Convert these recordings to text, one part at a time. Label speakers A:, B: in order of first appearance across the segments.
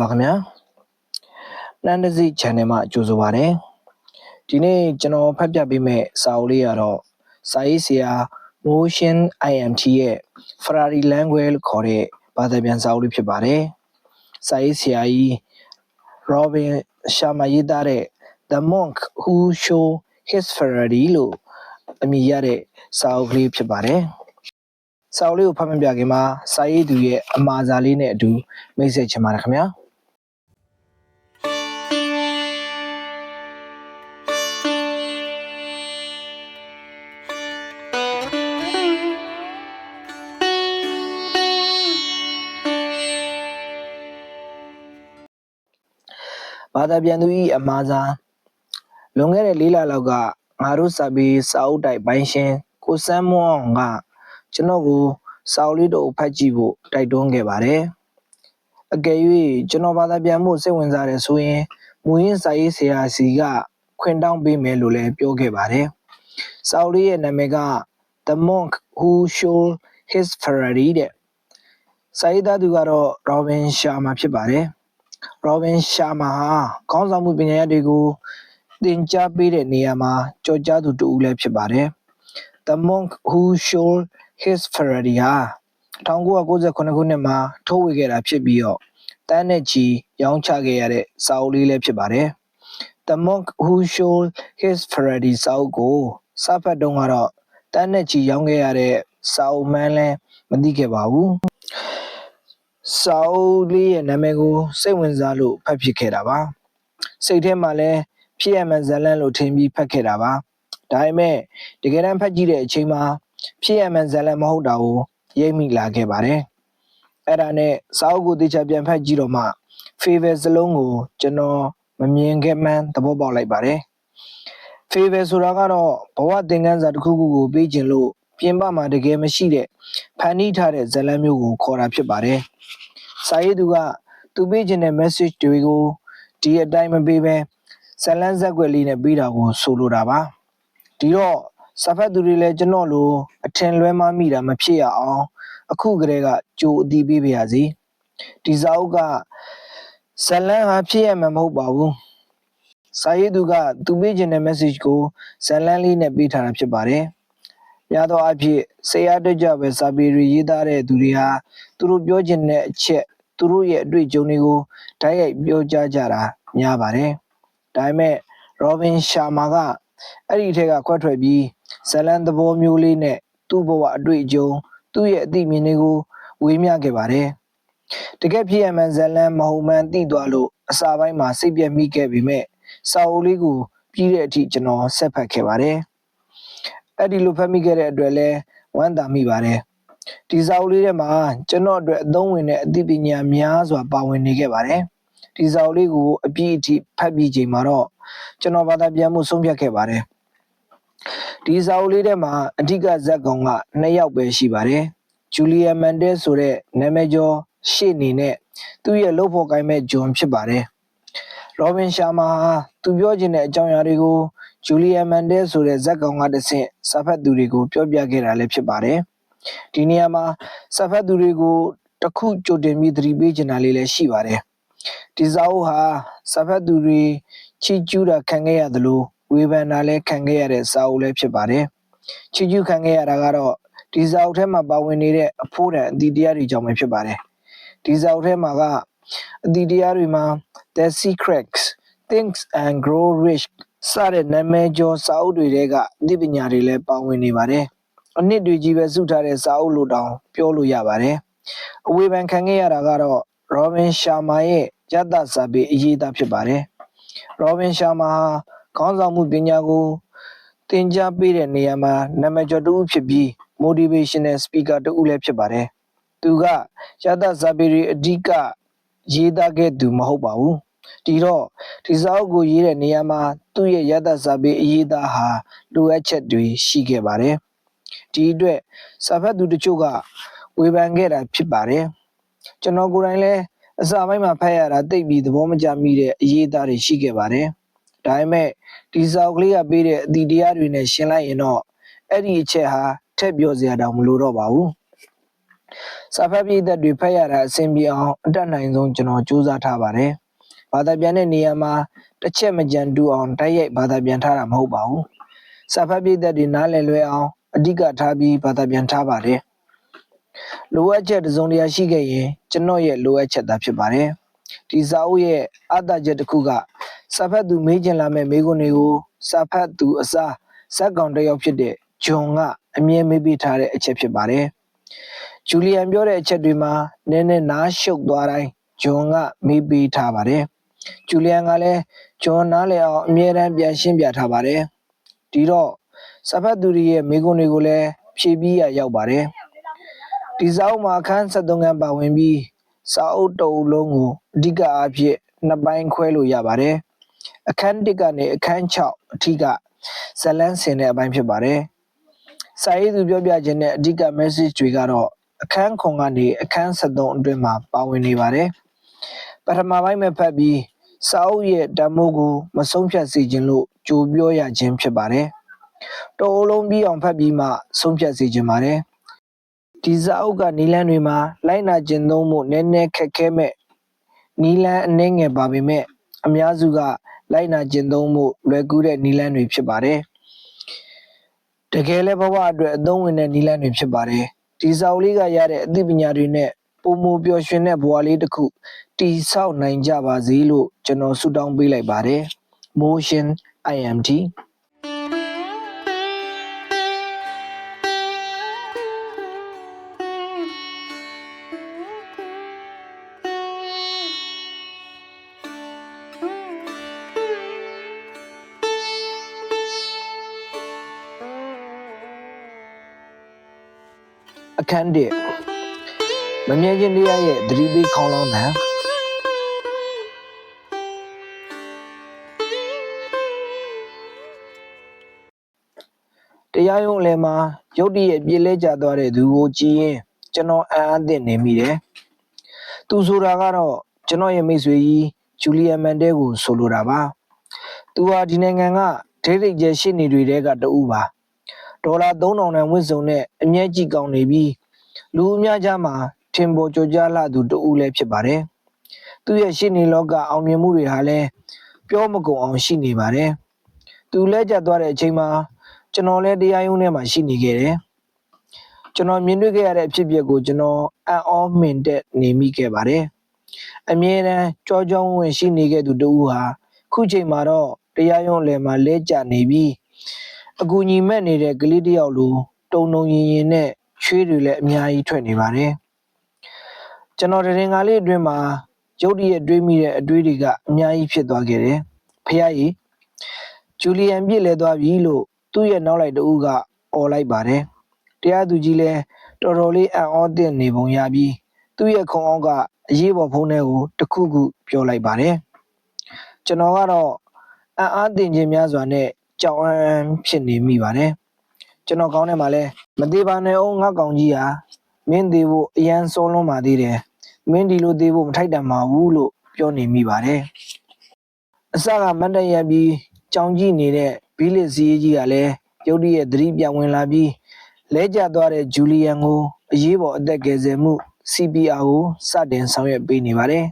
A: မင်္ဂလာပါခင်ဗျာနှမ်းတစီ channel မှာကြိုဆိုပါရစေဒီနေ့ကျွန်တော်ဖတ်ပြပေးမယ့်စာအုပ်လေးကတော့စာရေးဆရာ Motion IMT ရဲ့ Ferrari Language လို့ခေါ်တဲ့ဘာသာပြန်စာအုပ်လေးဖြစ်ပါတယ်စာရေးဆရာကြီး Robin Sharma ရေးသားတဲ့ The Monk Who Show His Ferrari လို့အမည်ရတဲ့စာအုပ်ကလေးဖြစ်ပါတယ်စာအုပ်လေးကိုဖတ်ပြပြခင်မှာစာရေးသူရဲ့အမှားစာလေးနဲ့အတူမိတ်ဆက်ချင်ပါတယ်ခင်ဗျာ ဘာသာပြန်သူဤအမှားစားလွန်ခဲ့တဲ့၄လလောက်ကငါတို့စာပေစာအုပ်တိုက်ပိုင်းရှင်ကိုစမ်းမွန်ကကျွန်တော်ကိုစာအုပ်လေးတို့ဖတ်ကြည့်ဖို့တိုက်တွန်းခဲ့ပါတယ်အကယ်၍ကျွန်တော်ဘာသာပြန်မှုစိတ်ဝင်စားတယ်ဆိုရင်မူရင်းစာရေးဆရာစီကခွင့်တောင်းပေးမယ်လို့လည်းပြောခဲ့ပါတယ်စာအုပ်လေးရဲ့နာမည်က The Monk Who Showed His Ferrari တဲ့စာရေးသားသူကတော့ Robin Sharma ဖြစ်ပါတယ် Robin Sharma ဟာ ခေါင်းဆောင်မှုပညာရပ်တွေကိုသင်ကြားပေးတဲ့နေရာမှာကြော်ကြားသူတူဦးလည်းဖြစ်ပါတယ်။ The Monk Who Showed His Ferrari ဟာ1998ခုနှစ်မှာထုတ်ဝေခဲ့တာဖြစ်ပြီးတော့တန်းနဲ့ချီရောင်းချခဲ့ရတဲ့စာအုပ်လေးလည်းဖြစ်ပါတယ်။ The Monk Who Showed His Ferrari စာအုပ်ကိုစဖတ်တုန်းကတော့တန်းနဲ့ချီရောင်းခဲ့ရတဲ့စာအုပ်မှန်းလည်းမသိခဲ့ပါဘူး။ စာအုပ်လေးရဲ့နာမည်ကိုစိတ်ဝင်စားလို့ဖတ်ဖြစ်ခဲ့တာပါစိတ်ထဲမှာလည်းဖြစ်ရမှန်ဇလန်းလို့ထင်ပြီးဖတ်ခဲ့တာပါဒါပေမဲ့တကယ်တမ်းဖတ်ကြည့်တဲ့အချိန်မှာဖြစ်ရမှန်ဇလန်းမဟုတ်တာကိုရိပ်မိလာခဲ့ပါတယ်အဲ့ဒါနဲ့စာအုပ်ကိုတေချာပြန်ဖတ်ကြည့်တော့မှ favor စလုံးကိုကျွန်တော်မမြင်ခဲ့မှန်းသဘောပေါက်လိုက်ပါတယ် favor ဆိုတာကတော့ဘဝသင်ခန်းစာတစ်ခုခုကိုပေးခြင်းလို့ပြင်ပမှာတကယ်မရှိတဲ့ဖန်တီးထားတဲ့ဇာတ်လမ်းမျိုးကိုခေါ်တာဖြစ်ပါတယ်။ စာရေးသူကသူပေးခြင်းတဲ့ message တွေကိုဒီအတိုင်းမပေးဘဲဇာတ်လမ်းဇက်ွက်လေးနဲ့ပေးတာကိုဆိုလိုတာပါ။ဒီတော့စာဖတ်သူတွေလည်းကျွန်တော်လိုအထင်လွဲမှားမိတာမဖြစ်ရအောင် အခုကတည်းကကြိုအတီးပေးပါရစေ။ဒီစာအုပ်ကဇာတ်လမ်းဟာဖြစ်ရမှာမဟုတ်ပါဘူး။စာရေးသူကသူပေးခြင်းတဲ့ message ကိုဇာတ်လမ်းလေးနဲ့ပေးထားတာဖြစ်ပါတယ်။များသောအားဖြင့်ဆရာတက်ကြပဲစာပေတွေရေးသားတဲ့သူတွေဟာသူတို့ပြောချင်တဲ့အချက် သူတို့ရဲ့အတွေ့အကြုံတွေကိုတိုက်ရိုက်ပြောကြားကြတာများပါတယ်။ဒါပေမဲ့ Robin Sharma ကအဲ့ဒီထဲကခွက်ထွက်ပြီးဇလန်သဘောမျိုးလေးနဲ့သူ့ဘဝအတွေ့အကြုံသူ့ရဲ့အသိမြင်တွေကိုဝေမျှခဲ့ပါတယ်။တကယ်ဖြစ်ရမှန်ဇလန်မဟုတ်မှန်သိသွားလို့အစာပိုင်းမှာစိတ်ပြက်မိခဲ့ပေမဲ့စာအုပ်လေးကိုပြီးတဲ့အထိကျွန်တော်ဆက်ဖတ်ခဲ့ပါတယ်။အဲ့ဒီလိုဖတ်မိခဲ့တဲ့အတွက်လည်းဝမ်းသာမိပါတယ်။ ဒီစာအုပ်လေးထဲမှာကျွန်တော်အတွက်အသုံးဝင်တဲ့အသိပညာများစွာပါဝင်နေခဲ့ပါတယ်။ဒီစာအုပ်လေးကိုအပြည့်အထိဖတ်ပြီးချိန်မှာတော့ကျွန်တော်ဘာသာပြန်မှုဆုံးဖြတ်ခဲ့ပါတယ်။ဒီစာအုပ်လေးထဲမှာအဓိကဇက်ကောင်ကနှစ်ယောက်ပဲရှိပါတယ်။ဂျူလီယာမန်တဲဆိုတဲ့နာမည်ကျော်ရှေ့နေနဲ့သူ့ရဲ့လုပ်ဖို့ကိုင်းမဲ့ဂျွန်ဖြစ်ပါတယ်။ရောဘင်ရှာမာဟာသူပြောချင်တဲ့အကြောင်းအရာတွေကိုဂျူလီယာမန်တဲဆိုတဲ့ဇက်ကောင်ကတဆင့်စာဖတ်သူတွေကိုပြောပြခဲ့တာလည်းဖြစ်ပါတယ်။ ဒီနေရာမှာစာဖတ်သူတွေကိုတစ်ခုကြိုတင်ပြီးသတိပေးချင်တာလေးလည်းရှိပါတယ်။ဒီစာအုပ်ဟာစာဖတ်သူတွေချီးကျူးတာခံခဲ့ရသလိုဝေဖန်တာလည်းခံခဲ့ရတဲ့စာအုပ်လည်းဖြစ်ပါတယ်။ချီးကျူးခံခဲ့ရတာကတော့ဒီစာအုပ်ထဲမှာပါဝင်နေတဲ့အဖို့တန်အသီးတရားတွေကြောင့်ပဲဖြစ်ပါတယ်။ဒီစာအုပ်ထဲမှာကအသီးတရားတွေမှာ The Secrets Things and Grow Rich စတဲ့နာမည်ကျော်စာအုပ်တွေထဲကအသိပညာတွေလည်းပါဝင်နေပါတယ်။ အနှစ်တွေကြီးပဲစုထားတဲ့စာအုပ်လိုတောင်ပြောလို့ရပါတယ်။အဝေဖန်ခံခဲ့ရတာကတော့ Robin Sharma ရဲ့ရတ္တစာပေအရေးသားဖြစ်ပါတယ်။ Robin Sharma ဟာခေါင်းဆောင်မှုပညာကိုသင်ကြားပေးတဲ့နေရာမှာနာမည်ကျော်တစ်ဦးဖြစ်ပြီး motivational speaker တစ်ဦးလည်းဖြစ်ပါတယ်။သူကရတ္တစာပေတွေအဓိကရေးသားခဲ့သူမဟုတ်ပါဘူး။ဒီတော့ဒီစာအုပ်ကိုရေးတဲ့နေရာမှာသူ့ရဲ့ရတ္တစာပေအရေးသားဟာလိုအပ်ချက်တွေရှိခဲ့ပါတယ်။ ဒီအတွက်စာဖတ်သူတချို့ကဝေဖန်ခဲ့တာဖြစ်ပါတယ်။ကျွန်တော်ကိုယ်တိုင်လည်းအစာပိုင်းမှာဖတ်ရတာသိပ်ပြီးသဘောမကျမိတဲ့အရေးသားတွေရှိခဲ့ပါတယ်။ဒါပေမဲ့ဒီစာအုပ်ကလေးကပေးတဲ့အသည့်တရားတွေနဲ့ရှင်းလိုက်ရင်တော့အဲ့ဒီအချက်ဟာထက်ပြောစရာတောင်မလိုတော့ပါဘူးစာဖတ်ပြည်သက်တွေဖတ်ရတာအဆင်ပြေအောင်အတက်နိုင်ဆုံးကျွန်တော်စူးစမ်းထားပါတယ်ဘာသာပြန်တဲ့နေရာမှာတစ်ချက်မကြံတူအောင်တိုက်ရိုက်ဘာသာပြန်ထားတာမဟုတ်ပါဘူးစာဖတ်ပြည်သက်တွေနားလည်လွယ်အောင် အဓိကထားပြီးဘာသာပြန်ထားပါတယ်လိုအပ်ချက်တစ်စုံတစ်ရာရှိခဲ့ရင်ကျွန်တော်ရဲ့လိုအပ်ချက်သာဖြစ်ပါတယ်ဒီစာအုပ်ရဲ့အတ္တချက်တစ်ခုကစာဖတ်သူမေးချင်လာမဲ့မေးခွန်းတွေကိုစာဖတ်သူအစားဇက်ကောင်တစ်ယောက်ဖြစ်တဲ့ဂျွန်ကအမြဲမေးပေးထားတဲ့အချက်ဖြစ်ပါတယ်ဂျူလီယန်ပြောတဲ့အချက်တွေမှာနည်းနည်းနားရှုပ်သွားတိုင်းဂျွန်ကမေးပေးထားပါတယ်ဂျူလီယန်ကလည်းဂျွန်နားလည်အောင်အမြဲတမ်းပြန်ရှင်းပြထားပါတယ်ဒီတော့ စာဖတ်သူတွေရဲ့မေးခွန်းတွေကိုလည်းဖြေပြီးရရောက်ပါတယ်ဒီစာအုပ်မှာအခန်း73ခန်းပါဝင်ပြီးစာအုပ်တစ်အုပ်လုံးကိုအဓိကအားဖြင့်နှစ်ပိုင်းခွဲလို့ရပါတယ်အခန်း1ကနေအခန်း6အထိကဇတ်လန်းစင်တဲ့အပိုင်းဖြစ်ပါတယ်စာရေးသူပြောပြခြင်းနဲ့အဓိက message တွေကတော့အခန်းခွန်ကနေအခန်း73အတွင်းမှာပါဝင်နေပါတယ်ပထမပိုင်းမှာဖတ်ပြီးစာအုပ်ရဲ့ဓမ္မိုးကိုမဆုံးဖြတ်စေခြင်းလို့ကြိုပြောရခြင်းဖြစ်ပါတယ် တော်အုပ်လုံးပြီးအောင်ဖတ်ပြီးမှဆုံးဖြတ်စေခြင်းပါတယ်ဒီစာအုပ်ကနီလန်းတွေမှာလိုက်နာကျင့်သုံးမှုနည်းနည်းခက်ခဲမဲ့နီလန်းအနှဲငယ်ပါပေမဲ့အများစုကလိုက်နာကျင့်သုံးမှုလွယ်ကူတဲ့နီလန်းတွေဖြစ်ပါတယ်တကယ်လည်းဘဝအတွက်အသုံးဝင်တဲ့နီလန်းတွေဖြစ်ပါတယ်ဒီစာအုပ်လေးကရတဲ့အသိပညာတွေနဲ့ပုံမပျော်ရွှင်တဲ့ဘဝလေးတစ်ခုတည်ဆောက်နိုင်ကြပါစေလို့ကျွန်တော်ဆုတောင်းပေးလိုက်ပါတယ် motion imt န်းတစ်မမြဲခြင်းတရားရဲ့သတိပေးခေါင်းလောင်းတံတရားရုံးအလယ်မှာရုတ်တရက်ပြေးလဲကျသွားတဲ့သူကိုကြည့်ရင်ကျွန်တော်အံ့အားသင့်နေမိတယ်။သူဆိုတာကတော့ကျွန်တော်ရဲ့မိတ်ဆွေကြီးဂျူလီယာမန်တဲကိုဆိုလိုတာပါ။သူဟာဒီနိုင်ငံကဒိတ်ဒိတ်ကျရှစ်နေတွေတဲကတဦးပါ။ဒေါ်လာ3000တန်ဝစ်စုံနဲ့အမျက်ကြီးကောင်းနေပြီး လူအများကြားမှာထင်ပေါ်ကျော်ကြားလာသူတဦးလည်းဖြစ်ပါတယ်။သူ့ရဲ့ရှစ်နေလောကအောင်မြင်မှုတွေဟာလည်းပြောမကုန်အောင်ရှိနေပါတယ်။သူလဲကျသွားတဲ့အချိန်မှာကျွန်တော်လည်းတရားရုံးထဲမှာရှိနေခဲ့တယ်။ကျွန်တော်မြင်တွေ့ခဲ့ရတဲ့အဖြစ်အပျက်ကိုကျွန်တော်အံ့ဩမှင်တက်နေမိခဲ့ပါတယ်။အမြဲတမ်းကြောကြောင်းဝင်ရှိနေခဲ့သူတဦးဟာခုချိန်မှာတော့တရားရုံးအလယ်မှာလဲကျနေပြီးအကူညီမဲ့နေတဲ့ကလေးတစ်ယောက်လိုတုံတုံရင်ရင်နဲ့ ချွေးတွေလည်းအများကြီးထွက်နေပါတယ်။ကျွန်တော်တရင်ကားလေးအတွင်းမှာရုတ်တရက်တွေးမိတဲ့အတွေးတွေကအများကြီးဖြစ်သွားခဲ့တယ်။ဖះကြီးဂျူလီယန်ပြစ်လဲသွားပြီလို့သူ့ရဲ့နောက်လိုက်တူကអော်လိုက်ပါတယ်။တရားသူကြီးလည်းတော်တော်လေးအံ့ဩသင့်နေပုံရပြီးသူ့ရဲ့ခုံအောက်ကအရေးပေါ်ဖုန်းထဲကိုတစ်ခုခုပြောလိုက်ပါတယ်။ကျွန်တော်ကတော့အံ့အားသင့်ခြင်းများစွာနဲ့ကြောက်အံ့ဖြစ်နေမိပါတယ်။ ကျွန်တော်ကောင်းထဲမှာလဲမသေးပါနဲ့အောင်ငါကောင်ကြီးဟာမင်းသေးဖို့အရန်စောလွန်းပါသေးတယ်။မင်းဒီလိုသေးဖို့မထိုက်တန်ပါဘူးလို့ပြောနေမိပါတယ်။အစကမတ်တရပြီးကြောင်ကြည့်နေတဲ့ဘီလစ်စီးကြီးကလည်းရုတ်တရက်သတိပြန်ဝင်လာပြီးလဲကျသွားတဲ့ဂျူလီယန်ကိုအရေးပေါ်အသက်ကယ်ဆယ်မှု CPR ကိုစတင်ဆောင်ရွက်ပေးနေပါတယ်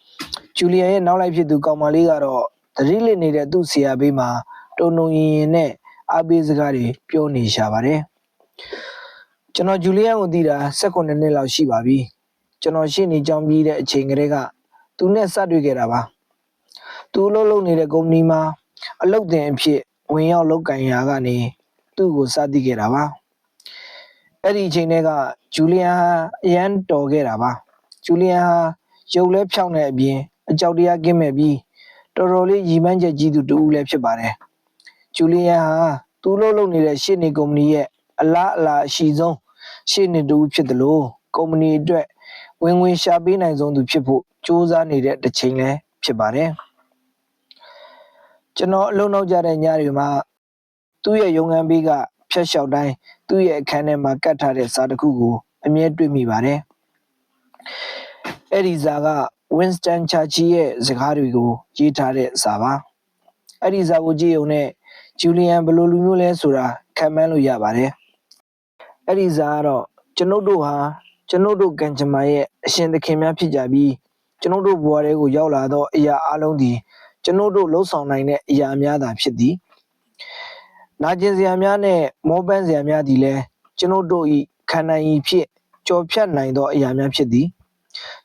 A: ။ဂျူလီယန်ရဲ့နောက်လိုက်ဖြစ်သူကောင်မလေးကတော့သတိလစ်နေတဲ့သူ့ဆရာဘေးမှာတုံတုံရင်ရင်နဲ့ အားပေးစကားတွေပြောနေရှာပါတယ်။ကျွန်တော်ဂျူလီယန်ကိုသိတာ16နှစ်လောက်ရှိပါပြီ။ကျွန်တော်ရှင်းနေကြောင်းပြီးတဲ့အချိန်ကလေးကသူနဲ့စတွေ့ခဲ့တာပါ။သူအလုပ်လုပ်နေတဲ့ကုမ္ပဏီမှာအလုပ်တင်အဖြစ်ဝင်ရောက်လုပ်ကင်ရာကနေသူ့ကိုစသည်ခဲ့တာပါအဲ့ဒီအချိန်တွေကဂျူလီယန်ဟာအရန်တော်ခဲ့တာပါဂျူလီယန်ဟာရုပ်လဲဖြောင်းတဲ့အပြင်အကြောက်တရားကင်းမဲ့ပြီးတော်တော်လေးရည်မှန်းချက်ကြီးသူတူလည်းဖြစ်ပါတယ် ဂျူလီယန်ဟာ သူ့လုပ်လုပ်နေတဲ့ ရှစ်နေကုမ္ပဏီရဲ့ အလားအလာအရှိဆုံး ရှစ်နေတူဖြစ်တယ်လို့ကုမ္ပဏီအတွက် ဝင်ဝင်ရှာပေးနိုင်ဆုံးသူဖြစ်ဖို့စူးစမ်းနေတဲ့တစ်ချိန်လည်း ဖြစ်ပါတယ် ကျွန်တော်အလုံးနောက်ကြတဲ့ညတွေမှာ သူ့ရဲ့ရုံငန်းဘေးက ဖြတ်လျှောက်တိုင်း သူ့ရဲ့အခန်းထဲမှာကတ်ထားတဲ့ စာတစ်ခုကို အမြဲတွေ့မိပါတယ်။အဲ့ဒီစာက Winston Churchill ရဲ့စကားတွေကို ရေးထားတဲ့စာပါ။အဲ့ဒီစာကိုကြည့်ုံနဲ့ ဂျူလီယန်ဘယ်လိုလူမျိုးလဲဆိုတာခံမှန်းလို့ရပါတယ်။အဲ့ဒီစာကတော့ကျွန်ုပ်တို့ဟာကျွန်ုပ်တို့ကံကြမ္မာရဲ့အရှင်သခင်များဖြစ်ကြပြီးကျွန်ုပ်တို့ဘဝတွေကိုရောက်လာသောအရာအလုံးသည်ကျွန်ုပ်တို့လှုပ်ဆောင်နိုင်တဲ့အရာများသာဖြစ်သည်နာကျင်စရာများနဲ့မောပန်းစရာများသည်လည်းကျွန်ုပ်တို့၏ခန္ဓာရင်ဖြစ်ကြော်ဖြတ်နိုင်သောအရာများဖြစ်သည်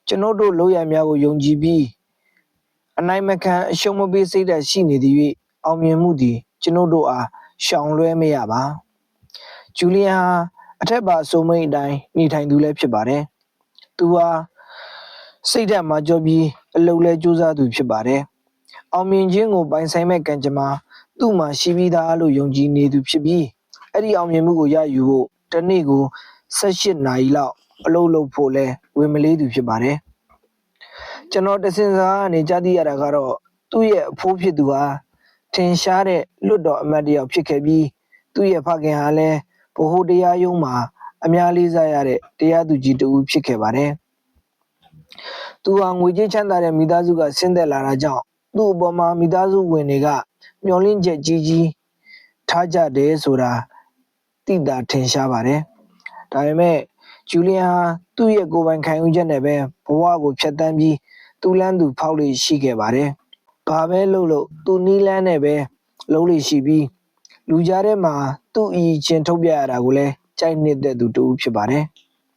A: ကျွန်ုပ်တို့လောရများကိုယုံကြည်ပြီးအနိုင်မခံအရှုံးမပေးစိတ်ဓာတ်ရှိနေသည်၍အောင်မြင်မှုသည် ကျွန်ုပ်တို့အားရှောင်လွှဲမရပါဂျူလီယန်ဟာအထက်ပါအဆိုမိတ်အတိုင်းနေထိုင်သူလည်းဖြစ်ပါတယ်သူဟာစိတ်ဓာတ်မှာကြောပြီးအလုပ်လဲကြိုးစားသူဖြစ်ပါတယ်အောင်မြင်ခြင်းကိုပိုင်ဆိုင်မဲ့ကံကြမ္မာသူ့မှာရှိပြီးသားလို့ယုံကြည်နေသူဖြစ်ပြီးအဲ့ဒီအောင်မြင်မှုကိုရယူဖို့တစ်နေ့ကို18နာရီလောက်အလုပ်လုပ်ဖို့လဲဝင်မလေးသူဖြစ်ပါတယ်ကျွန်တော်တစင်စားကနေကြားသိရတာကတော့သူ့ရဲ့အဖိုးဖြစ်သူဟာ ထင်ရှားတဲ့လွတ်တော်အမတ်တစ်ယောက်ဖြစ်ခဲ့ပြီးသူ့ရဲ့ဖခင်ဟာလည်းဗဟိုတရားရုံးမှာအများလေးစားရတဲ့တရားသူကြီးတူဖြစ်ခဲ့ပါတယ်သူဟာငွေကြေးချမ်းသာတဲ့မိသားစုကဆင်းသက်လာတာကြောင့်သူ့အပေါ်မှာမိသားစုဝင်တွေကမျှော်လင့်ချက်ကြီးကြီးထားကြတယ်ဆိုတာသိတာထင်ရှားပါတယ်။ဒါပေမဲ့ဂျူလီယန်ဟာသူ့ရဲ့ကိုယ်ပိုင်ခံယူချက်နဲ့ပဲဘဝကိုဖျက်ဆီးပြီးသူ့လန်းသူဖောက်လို့ရှိခဲ့ပါတယ်။ ဘာပဲလုပ်လို့သူနီးလန်းနဲ့ပဲလုံးလို့ရှိပြီးလူကြားထဲမှာသူ့အီချင်းထုတ်ပြရတာကိုလည်းကြိုက်နေတဲ့သူတူဖြစ်ပါတယ်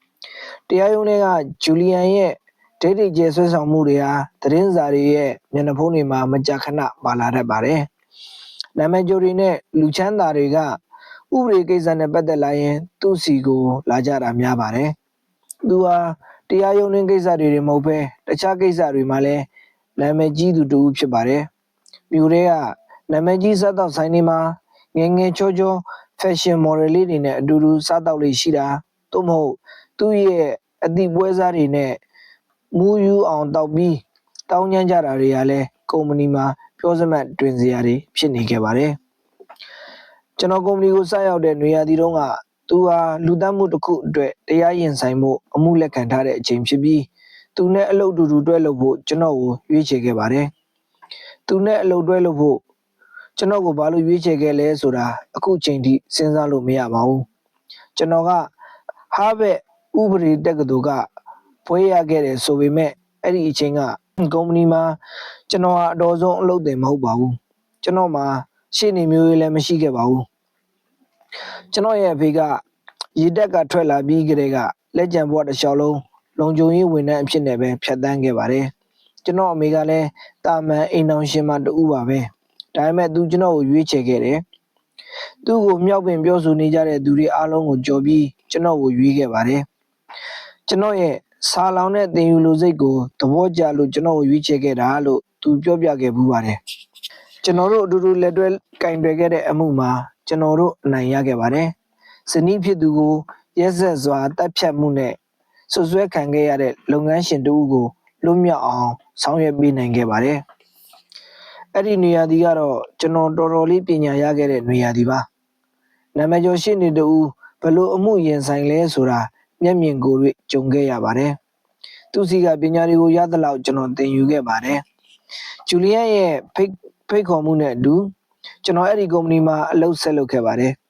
A: ။တရားရုံးတွေကဂျူလီယန်ရဲ့ဒိတ်ဒိတ်ကျဲဆွဲဆောင်မှုတွေဟာသတင်းစာတွေရဲ့မျက်နှာဖုံးတွေမှာမကြာခဏပါလာတတ်ပါတယ်။နာမည်ကျော်တွေနဲ့လူချမ်းသာတွေကဥပဒေကိစ္စနဲ့ပတ်သက်လာရင် သူ့စီကို လာကြတာများပါတယ်။သူဟာတရားရုံးတွင်ကိစ္စတွေတွေမဟုတ်ဘဲတခြားကိစ္စတွေမှာလည်း နာမည်ကြီးသူတူဖြစ်ပါတယ်။မြို့တွေကနာမည်ကြီးစားတော့ဆိုင်တွေမှာငယ်ငယ်ချောချော fashion model လေးတွေနဲ့အတူတူစားတော့လေးရှိတာသို့မဟုတ်သူ့ရဲ့အသည့်ပွဲစားတွေနဲ့မူးယူအောင်တောက်ပြီးတောင်းညမ်းကြတာတွေကလည်းကုမ္ပဏီမှာပြောစမှတ်တွင်စရာတွေဖြစ်နေခဲ့ပါတယ်ကျွန်တော်ကုမ္ပဏီကိုစရောက်တဲ့နေရာဒီတုန်းကသူဟာလူသတ်မှုတစ်ခုအတွက်တရားရင်ဆိုင်မှုအမှုလက်ခံထားတဲ့အချိန်ဖြစ်ပြီး သူနဲ့အလုပ်တူတူတွဲလုပ်ဖို့ကျွန်တော်ကိုရွေးချယ်ခဲ့ပါတယ်သူနဲ့အလုပ်တွဲလုပ်ဖို့ကျွန်တော်ကိုဘာလို့ရွေးချယ်ခဲ့လဲဆိုတာအခုချိန်ထိစဉ်းစားလို့မရပါဘူးကျွန်တော်ကဟာဘက်ဥပဒေတက္ကသိုလ်ကဖွဲရခဲ့တယ်ဆိုပေမဲ့အဲ့ဒီအချိန်ကကုမ္ပဏီမှာကျွန်တော်ဟာအတော်ဆုံးအလုပ်တင်မဟုတ်ပါဘူးကျွန်တော်မှာရှေ့နေမျိုးရေးလည်းမရှိခဲ့ပါဘူးကျွန်တော်ရဲ့အဖေကရေတက်ကထွက်လာပြီးကြတဲ့ကလက်ကျန်ဘဝတစ်လျှောက်လုံး လုံခြုံရေးဝန်ထမ်းအဖြစ်နဲ့ပဲဖြတ်တန်းခဲ့ပါတယ်ကျွန်တော်အမေကလည်းတာမန်အိမ်တော်ရှင်မတူပါပဲဒါပေမဲ့သူကျွန်တော်ကိုရွေးချယ်ခဲ့တယ်သူ့ကိုမြောက်ပင်ပြောဆိုနေကြတဲ့သူတွေအားလုံးကိုကြော်ပြီးကျွန်တော်ကိုရွေးခဲ့ပါတယ်ကျွန်တော်ရဲ့ဆာလောင်တဲ့တင်ယူလိုစိတ်ကိုသဘောကျလို့ကျွန်တော်ကိုရွေးချယ်ခဲ့တာလို့သူပြောပြခဲ့ဘူးပါတယ်ကျွန်တော်တို့အတူတူလက်တွဲကင်တွယ်ခဲ့တဲ့အမှုမှာကျွန်တော်တို့အနိုင်ရခဲ့ပါတယ်ဇနီးဖြစ်သူကိုရက်ဆက်စွာတပ်ဖြတ်မှုနဲ့ ဆွဆွဲခံခဲ့ရတဲ့လုပ်ငန်းရှင်တူကိုလွတ်မြောက်အောင်ဆောင်ရွက်ပေးနိုင်ခဲ့ပါတယ်အဲ့ဒီနေရာဒီကတော့ကျွန်တော်တော်တော်လေးပညာရခဲ့တဲ့နေရာဒီပါနာမည်ကျော်ရှိနေတူဘလို့အမှုရင်ဆိုင်လဲဆိုတာမျက်မြင်ကိုယ်တွေ့ကြုံခဲ့ရပါတယ်။သူစီကပညာတွေကိုရသလောက်ကျွန်တော်သင်ယူခဲ့ပါတယ်။ဂျူလီယန်ရဲ့ဖိတ်ဖိတ်ခေါ်မှုနဲ့အတူကျွန်တော်အဲ့ဒီကုမ္ပဏီမှာအလုပ်ဆက်လုပ်ခဲ့ပါတယ်။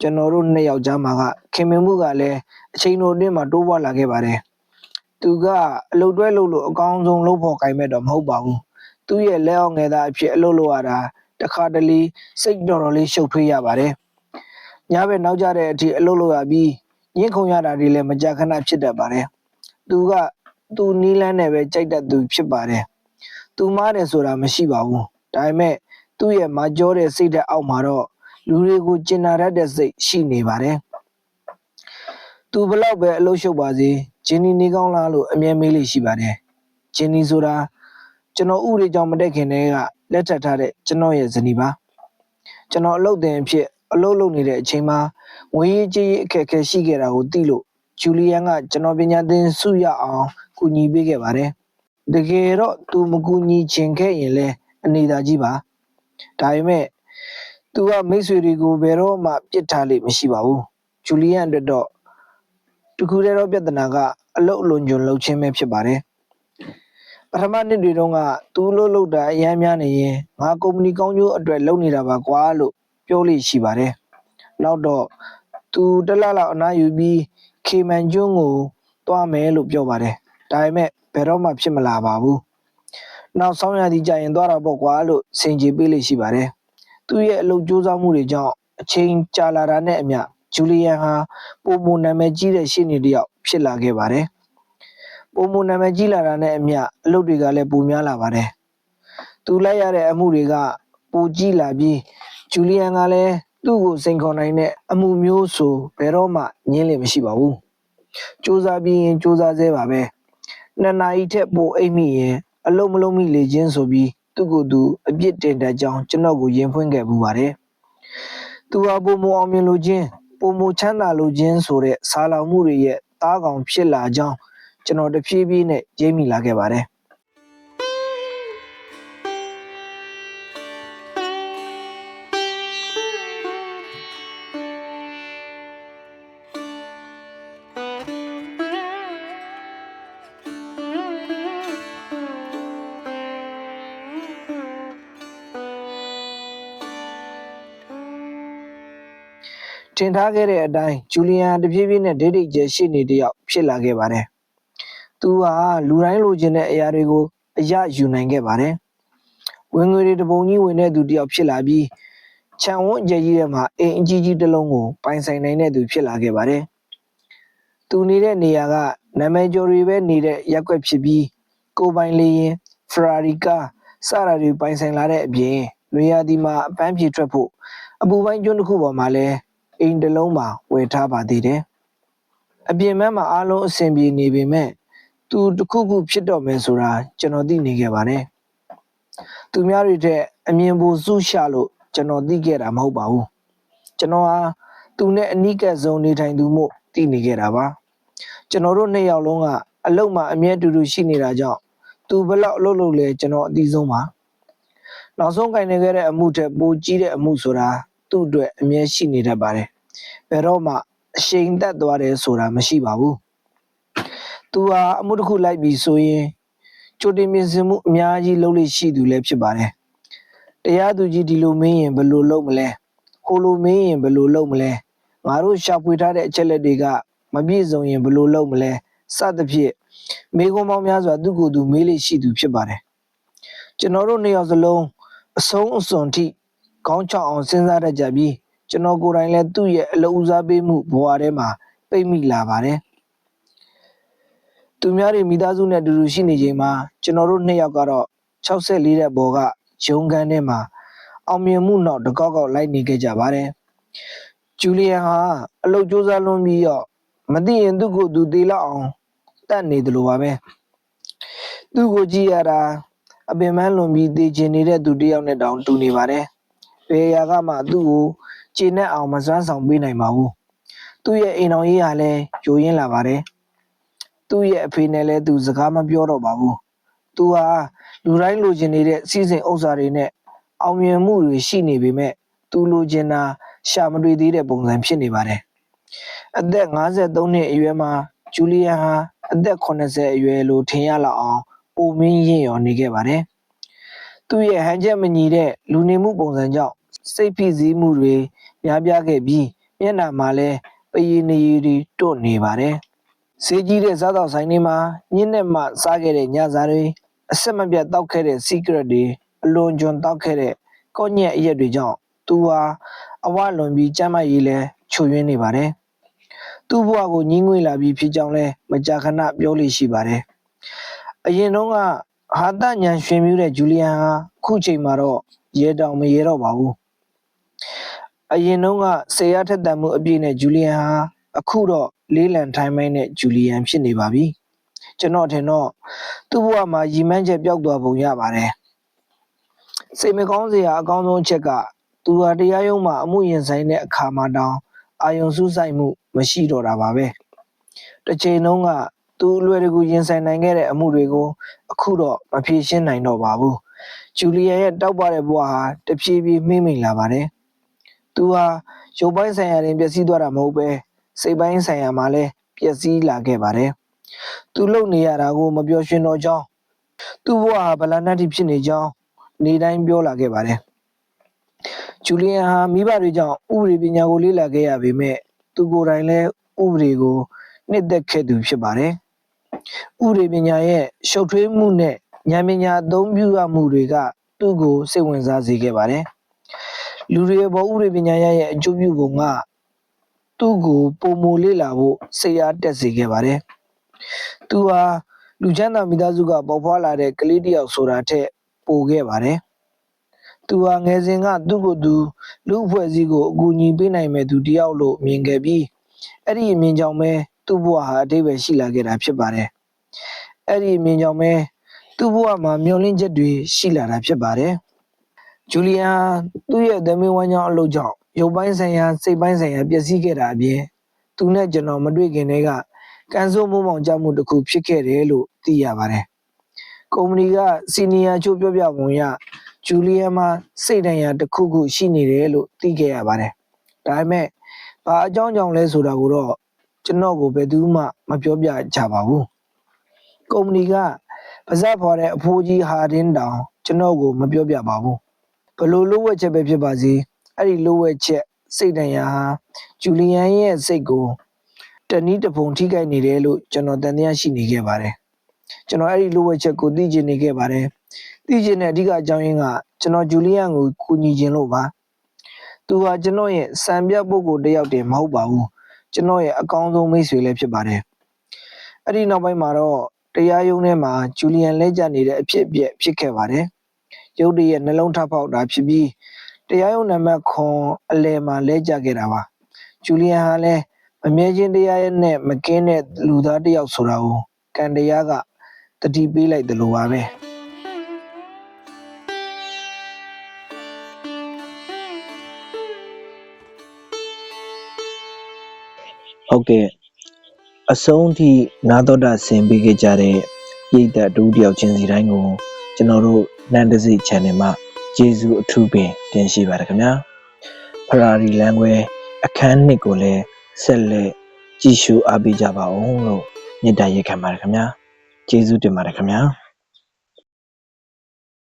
A: ကျွန်တော်တို့နှစ်ယောက်ကြားမှာကခင်မင်မှုကလည်းအချိန်တိုအတွင်းမှာတိုးပွားလာခဲ့ပါတယ်။သူကအလုပ်တွဲလုပ်လို့အကောင်းဆုံးလုပ်ဖို့ကင်မဲ့တော့မဟုတ်ပါဘူး။သူ့ရဲ့လက်အောက်ငယ်သားအဖြစ်အလုပ်လုပ်ရတာတခါတလေစိတ်တော်တော်လေးရှုပ်ထွေးရပါတယ်။ညဘက်နောက်ကြတဲ့အထိအလုပ်လုပ်ရပြီးညှင်းခုန်ရတာတွေလည်းမကြာခဏဖြစ်တတ်ပါတယ်။သူကသူနီးလန်းနဲ့ပဲကြိုက်တတ်သူဖြစ်ပါတယ်။သူမားတယ်ဆိုတာမရှိပါဘူး။ဒါပေမဲ့သူ့ရဲ့မကြောတဲ့စိတ်ဓာတ်အောက်မှာတော့ လူတွေကိုကျင်နာတတ်တဲ့စိတ်ရှိနေပါတယ်။သူဘလောက်ပဲအလုပ်ရှုပ်ပါစေဂျင်းနီနေကောင်းလားလို့အမြဲမေးလို့ရှိပါတယ်။ဂျင်းနီဆိုတာကျွန်တော်ဥတွေကြောင့်မတက်ခင်တည်းကလက်ထပ်ထားတဲ့ကျွန်တော်ရဲ့ဇနီးပါ။ကျွန်တော်အလုပ်တင်အဖြစ်အလုပ်လုပ်နေတဲ့အချိန်မှာငွေရေးကြေးရေးအခက်အခဲရှိခဲ့တာကိုသိလို့ဂျူလီယန်ကကျွန်တော်ပညာသင်ဆုရအောင်ကူညီပေးခဲ့ပါတယ်။တကယ်တော့သူမကူညီချင်ခဲ့ရင်လည်းအနေသာကြီးပါ။ဒါပေမဲ့ သူကမိတ်ဆွေတွေကိုဘယ်တော့မှပြစ်ထားလိမ့်မရှိပါဘူး။ဂျူလီယန်အတွက်တော့တခုတည်းသောပြဿနာကအလုတ်အလွန်ကျွံလှုပ်ခြင်းပဲဖြစ်ပါတယ်။ပထမနှစ်တွေတုန်းကသူ့လို့လောက်တာအများများနေရင်ငါကုမ္ပဏီကောင်းကျိုးအတွက်လုပ်နေတာပါကွာလို့ပြောလို့ရှိပါတယ်။နောက်တော့သူတစ်လလောက်အနားယူပြီးခေမန်ကျွန်းကိုသွားမယ်လို့ပြောပါတယ်ဒါပေမဲ့ဘယ်တော့မှဖြစ်မလာပါဘူးနောက်ဆောင်ရသည်ကြရင်သွားတာပေါ့ကွာလို့စင်ကြေပေးလိရှိပါတယ် သူ့ရဲ့အလုပ်ကြိုးစားမှုတွေကြောင့်အချိန်ကြာလာတာနဲ့အမျှဂျူလီယန်ဟာပုံမနာမည်ကြီးတဲ့ရှင်းနေတစ်ယောက်ဖြစ်လာခဲ့ပါတယ်ပုံမနာမည်ကြီးလာတာနဲ့အမျှအလုပ်တွေကလည်းပိုများလာပါတယ်သူလိုက်ရတဲ့အမှုတွေကပိုကြီးလာပြီးဂျူလီယန်ကလည်းသူ့ကိုစိန်ခေါ်နိုင်တဲ့အမှုမျိုးဆိုဘယ်တော့မှငင်းလင့်မရှိပါဘူးစူးစမ်းပြီးရင်စူးစမ်းသေးပါပဲနှစ်နာရီထက်ပိုအိပ်မိရင်အလုံးမလုံးမိလေချင်းဆိုပြီး သူ့ကိုယ်သူအပြစ်တင်တတ်ကြောင်းကျွန်တော်ကိုရင်ဖွင့်ခဲ့ပူပါတယ်သူဟာပုံမအောင်မြင်လို့ချင်းပုံမချမ်းသာလို့ချင်းဆိုတဲ့ဆာလောင်မှုတွေရဲ့တားကောင်ဖြစ်လာကြောင်းကျွန်တော်တဖြည်းဖြည်းနဲ့ရိပ်မိလာခဲ့ပါတယ် တင်ထားခဲ့တဲ့အတိုင်းဂျူလီယန်တဖြည်းဖြည်းနဲ့ဒိတ်ဒိတ်ကျရှိနေတယောက်ဖြစ်လာခဲ့ပါတယ်။သူဟာလူတိုင်းလိုချင်တဲ့အရာတွေကိုအရယူနိုင်ခဲ့ပါတယ်။ဝင်ငွေတွေတပုံကြီးဝင်တဲ့သူတယောက်ဖြစ်လာပြီးခြံဝန်းအကျယ်ကြီးထဲမှာအိမ်အကြီးကြီးတစ်လုံးကိုပိုင်ဆိုင်နိုင်တဲ့သူဖြစ်လာခဲ့ပါတယ်။သူနေတဲ့နေရာကနာမည်ကျော်တွေပဲနေတဲ့ရက်ွက်ဖြစ်ပြီးကိုယ်ပိုင်လေရင်ဖရာရီကာစတာတွေပိုင်ဆိုင်လာတဲ့အပြင်လွေရာသီမှာအပန်းဖြေထွက်ဖို့အပူပိုင်းကျွန်းတစ်ခုပေါ်မှာလည်း အိမ်တစ်လုံးမှာဝယ်ထားပါသေးတယ်။အပြင်ဘက်မှာအားလုံးအဆင်ပြေနေပေမဲ့သူတစ်ခုခုဖြစ်တော့မယ်ဆိုတာကျွန်တော်သိနေခဲ့ပါတယ်။သူများတွေတဲ့အမြင်ပိုစုရှလို့ကျွန်တော်သိခဲ့တာမဟုတ်ပါဘူး။ကျွန်တော်ဟာသူနဲ့အနီးကပ်ဆုံးနေထိုင်သူမို့သိနေခဲ့တာပါ။ကျွန်တော်တို့နှစ်ယောက်လုံးကအလုတ်မှာအမြဲတူတူရှိနေတာကြောင့်သူဘယ်လောက်အလုပ်လုပ်လဲကျွန်တော်အသိဆုံးပါ။နောက်ဆုံးကင်နေခဲ့တဲ့အမှုထက်ပိုကြီးတဲ့အမှုဆိုတာ သူ့အတွက်အမြဲရှိနေတတ်ပါတယ်။ဘယ်တော့မှအရှိန်သက်သွားတယ်ဆိုတာမရှိပါဘူး။သူဟာအမှုတစ်ခုလိုက်ပြီးဆိုရင်ကြိုတင်ပြင်ဆင်မှုအများကြီးလုပ်လို့ရှိသူလည်းဖြစ်ပါတယ်။တရားသူကြီးဒီလိုမင်းရင်ဘယ်လိုလုပ်မလဲ။ဟိုလိုမင်းရင်ဘယ်လိုလုပ်မလဲ။ငါတို့ရှာဖွေထားတဲ့အချက်လက်တွေကမပြည့်စုံရင်ဘယ်လိုလုပ်မလဲ။စသဖြင့်မိကုံပေါင်းများစွာသူ့ကိုယ်သူမေးလို့ရှိသူဖြစ်ပါတယ်။ကျွန်တော်တို့နှစ်ယောက်စလုံးအဆုံးအစွန်ထိ ခေါင်းချောက်အောင်စဉ်းစားတတ်ကြပြီးကျွန်တော်ကိုယ်တိုင်လည်းသူ့ရဲ့အလုပ်ဦးစားပေးမှုဘဝထဲမှာပိတ်မိလာပါတယ်။သူများတွေမိသားစုနဲ့အတူတူရှိနေချိန်မှာကျွန်တော်တို့နှစ်ယောက်ကတော့64တဲ့ဘော်ကရုံးခန်းထဲမှာအောင်မြင်မှုနောက်တကောက်ကောက်လိုက်နေခဲ့ကြပါတယ်။ဂျူလီယန်ဟာအလုပ်ကြိုးစားလွန်ပြီးတော့မသိရင်သူ့ကိုယ်သူသေးလောက်အောင်တတ်နေတယ်လို့ပါပဲ။သူ့ကိုကြည့်ရတာအပင်ပန်းလွန်ပြီးတည်ကျင်နေတဲ့သူတစ်ယောက်နဲ့တောင်တူနေပါတယ်။ ဘယ်ရာကမှသူ့ကိုကျေနပ်အောင်မစွမ်းဆောင်ပေးနိုင်ပါဘူး။သူ့ရဲ့အိမ်တော်ရေးဟာလည်းယိုရင်းလာပါတယ်။သူ့ရဲ့အဖေနဲ့လည်းသူစကားမပြောတော့ပါဘူး။သူဟာလူတိုင်းလိုချင်နေတဲ့စီစဉ်ဥစ္စာတွေနဲ့အောင်မြင်မှုတွေရှိနေပေမဲ့သူလိုချင်တာရှာမတွေ့သေးတဲ့ပုံစံဖြစ်နေပါတယ်။အသက်53နှစ်အရွယ်မှာဂျူလီယန်ဟာအသက်80အရွယ်လိုထင်ရလောက်အောင်ပုံမင်းရင်ရော်နေခဲ့ပါတယ်။သူ့ရဲ့ဟန်ချက်မညီတဲ့လူနေမှုပုံစံကြောင့် စိတ်ဖိစီးမှုတွေများပြားခဲ့ပြီးမျက်နှာမှာလည်းပယီနေရီတွေတွတ်နေပါတယ်။စေးကြီးတဲ့စားတော့ဆိုင်တွေမှာညင်းနဲ့မှစားခဲ့တဲ့ညစားတွေအဆက်မပြတ်တောက်ခဲ့တဲ့ secret တွေအလွန်ကျွံတောက်ခဲ့တဲ့ကော့ညက်အရက်တွေကြောင့်သူဟာအဝလွန်ပြီးကျမ်းမာရေးလဲချွတ်ယွင်းနေပါတယ်။သူ့ဘဝကိုညှင်းငွေလာပြီးဖြစ်ကြောင်းလဲမကြာခဏပြောလို့ရှိပါတယ်။အရင်တုန်းကဟာတညံရွှင်မြူးတဲ့ဂျူလီယန်ဟာခုချိန်မှာတော့ရဲတောင်မရဲတော့ပါဘူး။ အရင်တုန်းကဆေရထက်တန်မှုအပြည့်နဲ့ဂျူလီယန်ဟာအခုတော့လေးလံထိုင်းမိုင်းနဲ့ဂျူလီယန်ဖြစ်နေပါပြီ။ကျွန်တော်ထင်တော့သူ့ဘဝမှာရီမန်းချက်ပျောက်သွားပုံရပါတယ်။စိတ်မကောင်းစရာအကောင်းဆုံးအချက်ကသူဟာတရားရုံးမှာအမှုရင်ဆိုင်တဲ့အခါမှာတောင်အာယုံစူးစိုက်မှုမရှိတော့တာပါပဲ။တစ်ချိန်လုံးကသူအလွယ်တကူရင်ဆိုင်နိုင်ခဲ့တဲ့အမှုတွေကိုအခုတော့မဖြေရှင်းနိုင်တော့ပါဘူး။ဂျူလီယာရဲ့တောက်ပတဲ့ဘဝဟာတဖြည်းဖြည်းမှိမ့်မိန်လာပါတယ်။ သူဟာရုပ်ပိုင်းဆိုင်ရာတွင်ပျက်စီးသွားတာမဟုတ်ပဲစိတ်ပိုင်းဆိုင်ရာမှာလည်းပျက်စီးလာခဲ့ပါတယ်။သူလုံနေရတာကိုမပြောရှင်တော့ကြောင်းသူ့ဘဝဟာဗလာနတ်တိဖြစ်နေကြောင်းနေတိုင်းပြောလာခဲ့ပါတယ်။ဂျူလီယန်ဟာမိဘတွေကြောင့်ဥပဒေပညာကိုလေ့လာခဲ့ရပေမဲ့သူကိုယ်တိုင်လည်းဥပဒေကိုနှစ်သက်ခဲ့သူဖြစ်ပါတယ်။ဥပဒေပညာရဲ့ရှုပ်ထွေးမှုနဲ့ဉာဏ်ပညာအသုံးပြုရမှုတွေကသူ့ကိုစိတ်ဝင်စားစေခဲ့ပါတယ် လူတွေရဲ့ဘောဥပဒေပညာရဲ့အကျိုးပြုပုံကသူ့ကိုပုံမလေးလာဖို့စိတ်အားတက်စေခဲ့ပါတယ်သူဟာလူချမ်းသာမိသားစုကပေါ်ဖွာလာတဲ့ကလေးတစ်ယောက်ဆိုတာထက်ပိုခဲ့ပါတယ်သူဟာငယ်စဉ်ကသူ့ကိုယ်သူလူအဖွဲ့အစည်းကိုအကူအညီပေးနိုင်မဲ့သူတစ်ယောက်လို့မြင်ခဲ့ပြီးအဲ့ဒီအမြင်ကြောင့်ပဲသူ့ဘဝဟာအတိတ်ပဲရှိလာခဲ့တာဖြစ်ပါတယ်အဲ့ဒီအမြင်ကြောင့်ပဲသူ့ဘဝမှာမျောလင့်ချက်တွေရှိလာတာဖြစ်ပါတယ်။ ဂျူလီယန်သူ့ရဲ့သမီးဝမ်းကြောင်းအလုပ်ကြောင့်ရုပ်ပိုင်းဆိုင်ရာစိတ်ပိုင်းဆိုင်ရာပျက်စီးခဲ့တာအပြင်သူနဲ့ကျွန်တော်မတွေ့ခင်တည်းကကန်ဆိုးမိုးမောင်ကြမှုတစ်ခုဖြစ်ခဲ့တယ်လို့သိရပါတယ်။ကုမ္ပဏီကစီနီယာချိုးပြောပြပုံရဂျူလီယန်မှာစိတ်ဒဏ်ရာတစ်ခုခုရှိနေတယ်လို့သိခဲ့ရပါတယ်။ဒါပေမဲ့ဘာအကြောင်းကြောင့်လဲဆိုတာကိုတော့ကျွန်တော်ကိုဘယ်သူမှမပြောပြကြပါဘူး။ကုမ္ပဏီကပါဇက်ဖော်တဲ့အဖိုးကြီးဟာဒင်းတောင်ကျွန်တော်ကိုမပြောပြပါဘူး ဘလို့လိုဝက်ချက်ပဲဖြစ်ပါစေအဲ့ဒီလိုဝက်ချက်စိတ်တန်ရာဟာဂျူလီယန်ရဲ့စိတ်ကိုတနည်းတစ်ပုံထိခိုက်နေတယ်လို့ကျွန်တော်တန်တရားရှိနေခဲ့ပါတယ်ကျွန်တော်အဲ့ဒီလိုဝက်ချက်ကိုသိချင်နေခဲ့ပါတယ်သိချင်တဲ့အဓိကအကြောင်းရင်းကကျွန်တော်ဂျူလီယန်ကိုကူညီခြင်းလို့ပါသူဟာကျွန်တော်ရဲ့စံပြပုဂ္ဂိုလ်တစ်ယောက်တည်းမဟုတ်ပါဘူးကျွန်တော်ရဲ့အကောင်းဆုံးမိတ်ဆွေလည်းဖြစ်ပါတယ်အဲ့ဒီနောက်ပိုင်းမှာတော့တရားရုံးထဲမှာဂျူလီယန်လဲကျနေတဲ့အဖြစ်အပျက်ဖြစ်ခဲ့ပါတယ်။ ရုပ်တရက်နှလုံးထဖောက်တာဖြစ်ပြီးတရားရုံးနံပါတ်ခွန်အလယ်မှာလဲကျခဲ့တာပါ။ဂျူလီယန်ဟာလည်းမမြဲချင်းတရားရဲ့နဲ့မကင်းတဲ့လူသားတစ်ယောက်ဆိုတာကိုကံတရားကတတိပေးလိုက်တယ်လို့ပါပဲ။ဟုတ်ကဲ့အဆုံးထိနာတော်တာဆင်ပေးခဲ့ကြတဲ့ပြည်သက်တူတယောက်ချင်းစီတိုင်းကိုကျွန်တော်တို့ နန်တစီ channel မှာကျေးဇူးအထူးပင်တင်ရှိပါတယ်ခင်ဗျာဖရာရီလန်ခွဲအခန်းနှစ်ကိုလည်းဆက်လက်ကြည့်ရှုအားပေးကြပါဦးလို့မေတ္တာရက်ခံပါတယ်ခင်ဗျာကျေးဇူးတင်ပါတယ်ခင်ဗျာ